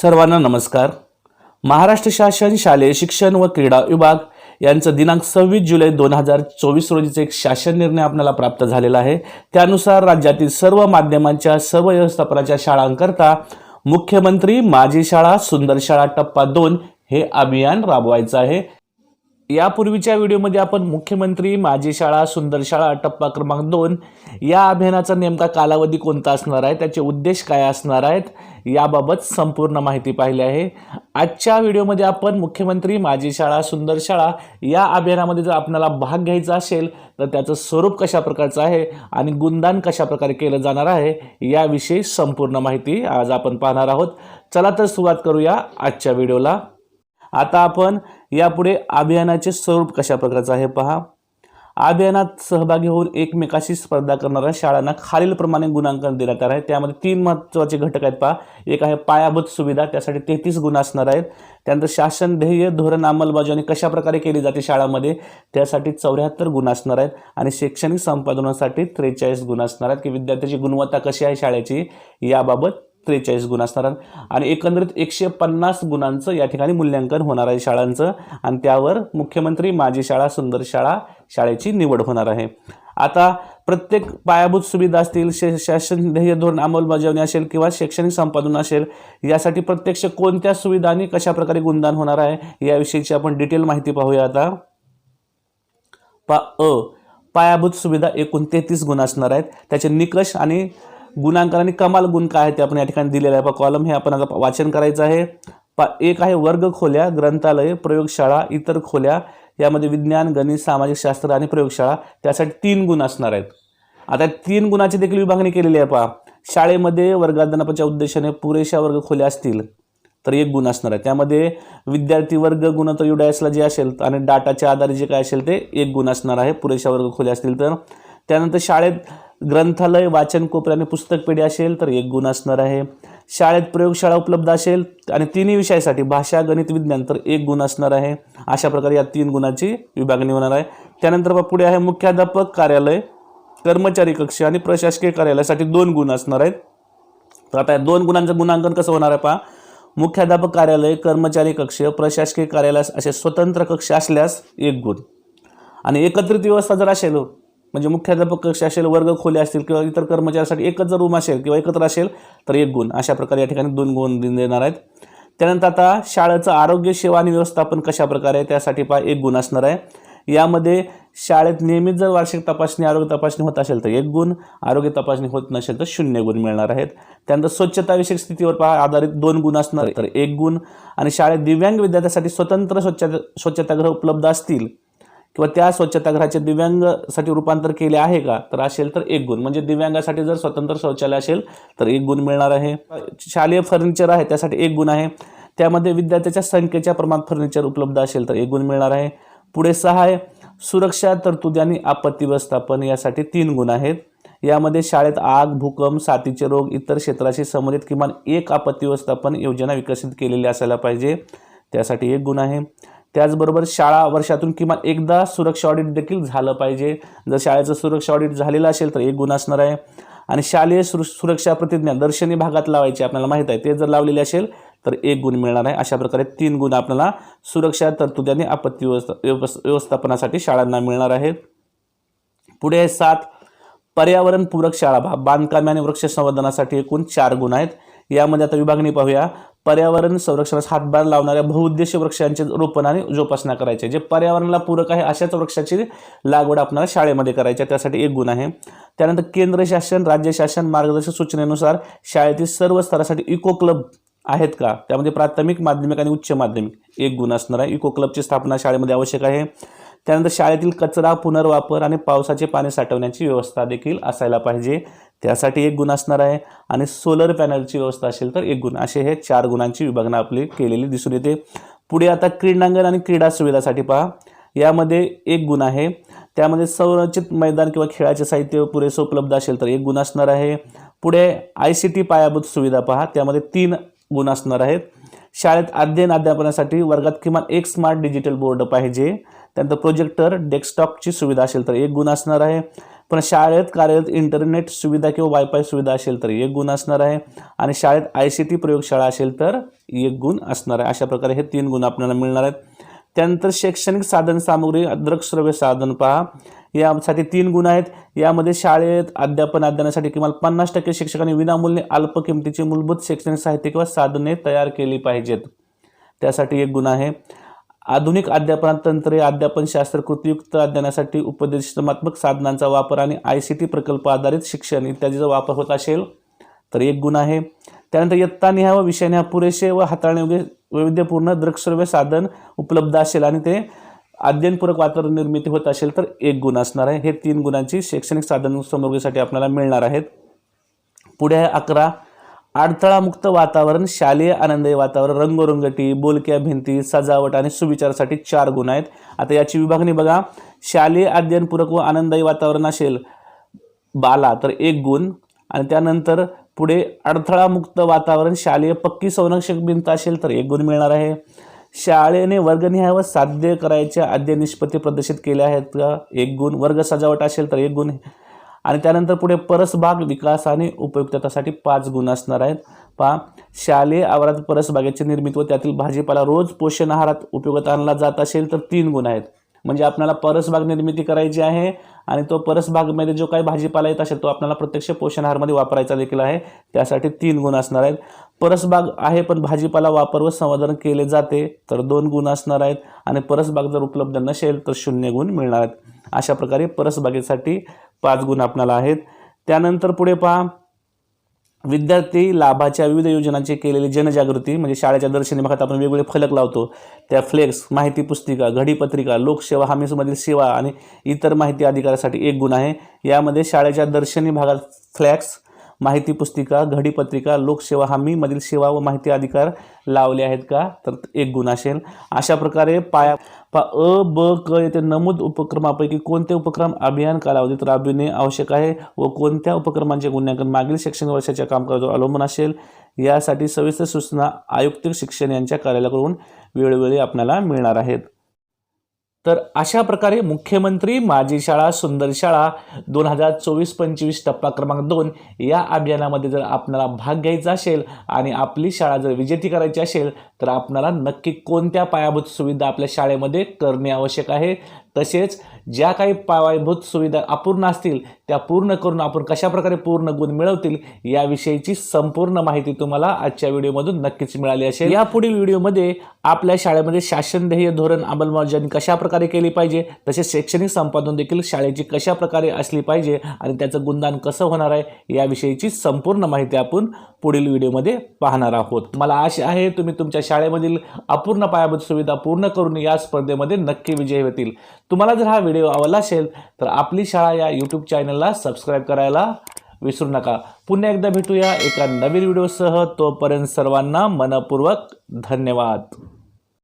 सर्वांना नमस्कार. महाराष्ट्र शासन शालेय शिक्षण व क्रीडा विभाग यांचं दिनांक सव्वीस जुलै दोन हजार चोवीस रोजीचा एक शासन निर्णय आपल्याला प्राप्त झालेला आहे. त्यानुसार राज्यातील सर्व माध्यमांच्या सर्व व्यवस्थापनाच्या शाळांकरता मुख्यमंत्री माझी शाळा सुंदर शाळा टप्पा दोन हे अभियान राबवायचं आहे. यापूर्वीच्या व्हिडिओमध्ये आपण मुख्यमंत्री माझी शाळा सुंदर शाळा टप्पा क्रमांक दोन या अभियानाचा नेमका कालावधी कोणता असणार आहे? त्याचे उद्देश काय असणार आहेत? याबाबत संपूर्ण माहिती पाहिली आहे. आजच्या व्हिडिओमध्ये आपण मुख्यमंत्री माझी शाळा सुंदर शाळा या अभियानामध्ये जर आपल्याला भाग घ्यायचा असेल तर त्याचं स्वरूप कशा प्रकारचं आहे आणि गुणदान कशा प्रकारे केलं जाणार आहे याविषयी संपूर्ण माहिती आज आपण पाहणार आहोत. चला तर सुरुवात करूया आजच्या व्हिडिओला. आता आपण यापुढे अभियानाचे स्वरूप कशा प्रकारचं आहे पहा. अभियानात सहभागी होऊन एकमेकाशी स्पर्धा करणाऱ्या शाळांना खालीलप्रमाणे गुणांकन देण्यात येणार आहे. त्यामध्ये तीन महत्त्वाचे घटक आहेत पहा. एक आहे पायाभूत सुविधा त्यासाठी तेहतीस गुण असणार आहेत. त्यानंतर शासन ध्येय धोरण अंमलबजावणी कशाप्रकारे केली जाते शाळामध्ये त्यासाठी चौऱ्याहत्तर गुण असणार आहेत. आणि शैक्षणिक संपादनासाठी त्रेचाळीस गुण असणार आहेत. की विद्यार्थ्याची गुणवत्ता कशी आहे शाळेची याबाबत त्रेचाळीस गुण असणार आणि एकंदरीत एकशे पन्नास गुणांचं या ठिकाणी मूल्यांकन होणार आहे शाळांचं. आणि त्यावर मुख्यमंत्री माझी शाळा सुंदर शाळा शाळेची निवड होणार आहे. आता प्रत्येक पायाभूत सुविधा असतील शे शासन ध्येय धोरण अंमलबजावणी असेल किंवा शैक्षणिक संपादन असेल यासाठी प्रत्यक्ष कोणत्या सुविधा आणि कशा प्रकारे गुणदान होणार आहे याविषयीची आपण डिटेल माहिती पाहूया आता. पा अ पायाभूत सुविधा एकूण तेहतीस गुण असणार आहेत. त्याचे निकष आणि गुणांकन आणि कमाल गुण काय आहे ते आपण या ठिकाणी दिलेलं आहे. कॉलम हे आपण आता वाचन करायचं आहे. पा एक आहे वर्ग खोल्या ग्रंथालय प्रयोगशाळा इतर खोल्या यामध्ये विज्ञान गणित सामाजिक शास्त्र आणि प्रयोगशाळा त्यासाठी तीन गुण असणार आहेत. आता तीन गुणाची देखील विभागणी केलेली आहे पहा. शाळेमध्ये वर्गादानाच्या उद्देशाने पुरेशा वर्ग खोल्या असतील तर एक गुण असणार आहे. त्यामध्ये विद्यार्थी वर्ग गुणोत्तर युडायसला जे असेल आणि डाटाच्या आधारे जे काय असेल ते एक गुण असणार आहे. पुरेशा वर्ग खोल्या असतील तर. त्यानंतर शाळेत ग्रंथालय वाचन कोपऱ्याने आणि पुस्तक पेढी असेल तर एक गुण असणार आहे. शाळेत प्रयोगशाळा उपलब्ध असेल आणि तिन्ही विषयासाठी भाषा गणित विज्ञान तर एक गुण असणार आहे. अशा प्रकारे या तीन गुणाची विभागणी होणार आहे. त्यानंतर मग पुढे आहे मुख्याध्यापक कार्यालय कर्मचारी कक्ष आणि प्रशासकीय कार्यालयासाठी दोन गुण असणार आहेत. तर आता या दोन गुणांचं गुणांकन कसं होणार आहे पहा. मुख्याध्यापक कार्यालय कर्मचारी कक्ष प्रशासकीय कार्यालयास असे स्वतंत्र कक्ष असल्यास एक गुण. आणि एकत्रित व्यवस्था जर असेल हो, म्हणजे मुख्याध्यापक कक्ष असेल वर्ग खोले असतील किंवा इतर कर्मचाऱ्यासाठी एकच जर रूम असेल किंवा एकत्र असेल तर एक गुण. अशा प्रकारे या ठिकाणी दोन गुण देणार आहेत. त्यानंतर आता शाळेचं आरोग्य सेवा आणि व्यवस्थापन कशाप्रकारे आहे त्यासाठी पहा एक गुण असणार आहे. यामध्ये शाळेत नियमित जर वार्षिक तपासणी आरोग्य तपासणी होत असेल तर एक गुण. आरोग्य तपासणी होत नसेल तर शून्य गुण मिळणार आहेत. त्यानंतर स्वच्छताविषयक स्थितीवर पहा आधारित दोन गुण असणार तर एक गुण. आणि शाळेत दिव्यांग विद्यार्थ्यासाठी स्वतंत्र स्वच्छता स्वच्छतागृह उपलब्ध असतील किंवा त्या स्वच्छतागृहाचे दिव्यांगसाठी रूपांतर केले आहे का? तर असेल तर एक गुण. म्हणजे दिव्यांगासाठी जर स्वतंत्र शौचालय असेल तर एक गुण मिळणार आहे. शालेय फर्निचर आहे त्यासाठी एक गुण आहे. त्यामध्ये विद्यार्थ्याच्या संख्येच्या प्रमाणात फर्निचर उपलब्ध असेल तर एक गुण मिळणार आहे. पुढे सहा आहे. सुरक्षा तरतुदी आणि आपत्ती व्यवस्थापन यासाठी तीन गुण आहेत. यामध्ये शाळेत आग भूकंप साथीचे रोग इतर क्षेत्राशी संबंधित किमान एक आपत्ती व्यवस्थापन योजना विकसित केलेली असायला पाहिजे. त्यासाठी एक गुण आहे. त्याचबरोबर शाळा वर्षातून किमान एकदा सुरक्षा ऑडिट देखील झालं पाहिजे. जर शाळेचं सुरक्षा ऑडिट झालेलं असेल तर एक गुण असणार आहे. आणि शालेय सुर सुरक्षा प्रतिज्ञा दर्शनी भागात लावायची आपल्याला माहीत आहे. ते जर लावलेले असेल तर एक गुण मिळणार आहे. अशा प्रकारे तीन गुण आपल्याला सुरक्षा तरतुदी आपत्ती व्यवस्था व्यवस्थापनासाठी शाळांना मिळणार आहेत. पुढे आहे सात पर्यावरणपूरक शाळा. भा बांधकामे आणि वृक्ष संवर्धनासाठी एकूण चार गुण आहेत. यामध्ये आता विभागणी पाहूया. पर्यावरण संरक्षणास हातभार लावणाऱ्या बहुउद्देशीय वृक्षांचे रोपण आणि जोपासना करायचे. जे पर्यावरणाला पूरक आहे अशाच वृक्षाची लागवड आपल्याला शाळेमध्ये करायची आहे. त्यासाठी एक गुण आहे. त्यानंतर केंद्र शासन राज्य शासन मार्गदर्शक सूचनेनुसार शाळेतील सर्व स्तरासाठी इको क्लब आहेत का? त्यामध्ये प्राथमिक माध्यमिक आणि उच्च माध्यमिक एक गुण असणार आहे. इको क्लबची स्थापना शाळेमध्ये आवश्यक आहे. त्यानंतर शाळेतील कचरा पुनर्वापर आणि पावसाचे पाणी साठवण्याची व्यवस्था देखील असायला पाहिजे. त्यासाठी एक गुण असणार आहे आणि सोलर पॅनलची व्यवस्था असेल तर एक गुण. असे हे चार गुणांची विभागना आपली केलेली दिसून येते. पुढे आता क्रीडांगण आणि क्रीडा सुविधासाठी पहा. यामध्ये एक गुण आहे. त्यामध्ये संरचित मैदान किंवा खेळाचे साहित्य पुरेसं उपलब्ध असेल तर एक गुण असणार आहे. पुढे आय सी टी पायाभूत सुविधा पहा. त्यामध्ये तीन गुण असणार आहेत. शाळेत अध्ययन अध्यापनासाठी वर्गात किमान एक स्मार्ट डिजिटल बोर्ड पाहिजे. त्यानंतर प्रोजेक्टर डेस्कटॉपची सुविधा असेल तर एक गुण असणार आहे. पण शाळेत कार्यरत इंटरनेट सुविधा किंवा वायफाय सुविधा असेल तर एक गुण असणार आहे. आणि शाळेत आय सी टी प्रयोगशाळा असेल तर एक गुण असणार आहे. अशा प्रकारे हे तीन गुण आपल्याला मिळणार आहेत. त्यानंतर शैक्षणिक साधन सामुग्री दृकश्रव्य साधन पहा. यासाठी तीन गुण आहेत. यामध्ये शाळेत अध्यापन अध्ययनासाठी किमान पन्नास टक्के शिक्षकांनी विनामूल्य अल्प किमतीची मूलभूत शैक्षणिक साहित्य किंवा साधने तयार केली पाहिजेत. त्यासाठी एक गुण आहे. आधुनिक अध्यापन तंत्रे अध्यापनशास्त्र कृतियुक्त अध्ययनासाठी उपदेशात्मक साधनांचा वापर आणि आय सी टी प्रकल्प आधारित शिक्षण इत्यादीचा वापर होत असेल तर एक गुण आहे. त्यानंतर इयत्ता निहा व विषयनिहा पुरेसे व हाताळण्यायोग्य वैविध्यपूर्ण दृकश्रव्य साधन उपलब्ध असेल आणि ते अध्ययनपूरक वातावरण निर्मिती होत असेल तर एक गुण असणार आहे. हे तीन गुणांची शैक्षणिक साधन सामुग्रीसाठी आपल्याला मिळणार आहेत. पुढे आहे अकरा. अडथळामुक्त वातावरण शालेय आनंददायी वातावरण रंगोरंगटी बोलक्या भिंती सजावट आणि सुविचारासाठी चार गुण आहेत. आता याची विभागणी बघा. शालेय अध्ययनपूरक व आनंददायी वातावरण असेल बाला तर एक गुण. आणि त्यानंतर पुढे अडथळामुक्त वातावरण शालेय पक्की संरक्षक भिंत असेल तर एक गुण मिळणार आहे. शाळेने वर्गनिहाय व साध्य करायच्या अध्ययन निष्पत्ती प्रदर्शित केल्या आहेत का? एक गुण. वर्ग सजावट असेल तर एक गुण. आणि त्यानंतर पुढे परसबाग विकास आणि उपयुक्ततासाठी पाच गुण असणार आहेत. पहा शालेय आवारात परसबागेची निर्मिती व त्यातील भाजीपाला रोज पोषण आहारात उपयोगात आणला जात असेल तर तीन गुण आहेत. म्हणजे आपल्याला परसबाग निर्मिती करायची आहे आणि तो परसबागमध्ये जो काही भाजीपाला येत असेल तो आपल्याला प्रत्यक्ष पोषण आहारमध्ये वापरायचा देखील आहे. त्यासाठी तीन गुण असणार आहेत. परसबाग आहे पण भाजीपाला वापर व संवर्धन केले जाते तर दोन गुण असणार आहेत. आणि परसबाग जर उपलब्ध नसेल तर शून्य गुण मिळणार आहेत. अशा प्रकारे परसबागेसाठी पाच गुण आपणाला आहेत. त्यानंतर पुढे पहा. विद्यार्थी लाभाच्या विविध योजनांची केलेली जनजागृती म्हणजे शाळेच्या दर्शनी भागात आपण वेगवेगळे फलक लावतो. त्या फ्लेक्स माहिती पुस्तिका घडीपत्रिका लोकसेवा हमीसमधील सेवा आणि इतर माहिती अधिकारासाठी एक गुण आहे. यामध्ये शाळेच्या दर्शनी भागात फ्लॅक्स माहिती पुस्तिका घडीपत्रिका लोकसेवा हमीमधील सेवा व माहिती अधिकार लावले आहेत का? तर एक गुण असेल. अशा प्रकारे पाया पा अ ब क येथे नमूद उपक्रमापैकी कोणते उपक्रम अभियान कालावधीत राबविणे आवश्यक आहे व कोणत्या उपक्रमांचे गुन्ह्यांकन मागील शैक्षणिक वर्षाच्या कामकाजावर अवलंबून असेल? यासाठी सविस्तर सूचना आयुक्त शिक्षण यांच्या कार्यालयाकडून वेळोवेळी आपल्याला मिळणार आहेत. तर अशा प्रकारे मुख्यमंत्री माझी शाळा सुंदर शाळा दोन हजार चोवीस पंचवीस टप्पा क्रमांक दोन या अभियानामध्ये जर आपल्याला भाग घ्यायचा असेल आणि आपली शाळा जर विजेती करायची असेल तर आपणाला नक्की कोणत्या पायाभूत सुविधा आपल्या शाळेमध्ये करणे आवश्यक आहे? तसेच ज्या काही पायाभूत सुविधा अपूर्ण असतील त्या पूर्ण करून आपण कशाप्रकारे पूर्ण गुण मिळवतील याविषयीची संपूर्ण माहिती तुम्हाला आजच्या व्हिडिओमधून नक्कीच मिळाली असेल. यापुढील व्हिडिओमध्ये आपल्या शाळेमध्ये शासन ध्येय धोरण अंमलबजावणी कशाप्रकारे केली पाहिजे तसेच शैक्षणिक संपादन देखील शाळेची कशा प्रकारे असली पाहिजे आणि त्याचं गुणदान कसं होणार आहे याविषयीची संपूर्ण माहिती आपण पुढील व्हिडिओमध्ये पाहणार आहोत. मला आशा आहे तुम्ही तुमच्या शाळेमधील अपूर्ण पायाभूत सुविधा पूर्ण करून या स्पर्धेमध्ये नक्की विजयी होतील. तुम्हाला जर हा व्हिडिओ आवडला असेल तर आपली शाळा या यूट्यूब चॅनलला सबस्क्राईब करायला विसरू नका. पुन्हा एकदा भेटूया एका नवीन व्हिडिओसह. तोपर्यंत सर्वांना मनपूर्वक धन्यवाद.